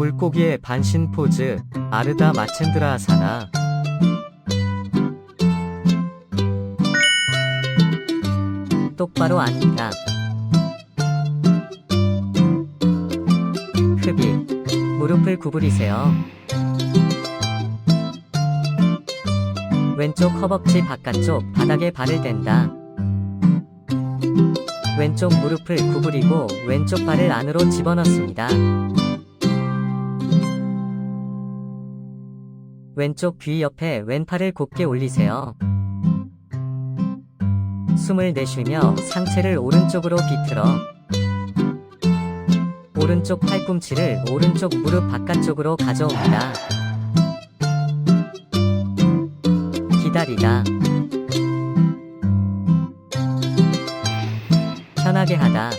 물고기의 반신 포즈, 아르다 마첸드라 아사나. 똑바로 앉다. 흡입. 무릎을 구부리세요. 왼쪽 허벅지 바깥쪽 바닥에 발을 댄다. 왼쪽 무릎을 구부리고 왼쪽 발을 안으로 집어넣습니다. 왼쪽 귀 옆에 왼팔을 곧게 올리세요. 숨을 내쉬며 상체를 오른쪽으로 비틀어 오른쪽 팔꿈치를 오른쪽 무릎 바깥쪽으로 가져옵니다. 기다리다. 편하게 하다.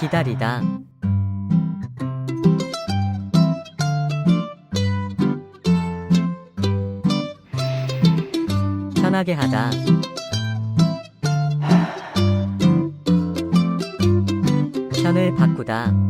기다리다. 편하게 하다. 편을 바꾸다.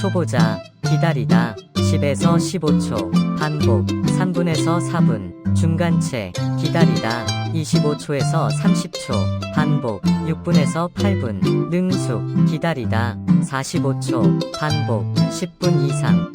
초보자, 기다리다, 10에서 15초, 반복, 3분에서 4분, 중간체, 기다리다, 25초에서 30초, 반복, 6분에서 8분, 능숙, 기다리다, 45초, 반복, 10분 이상.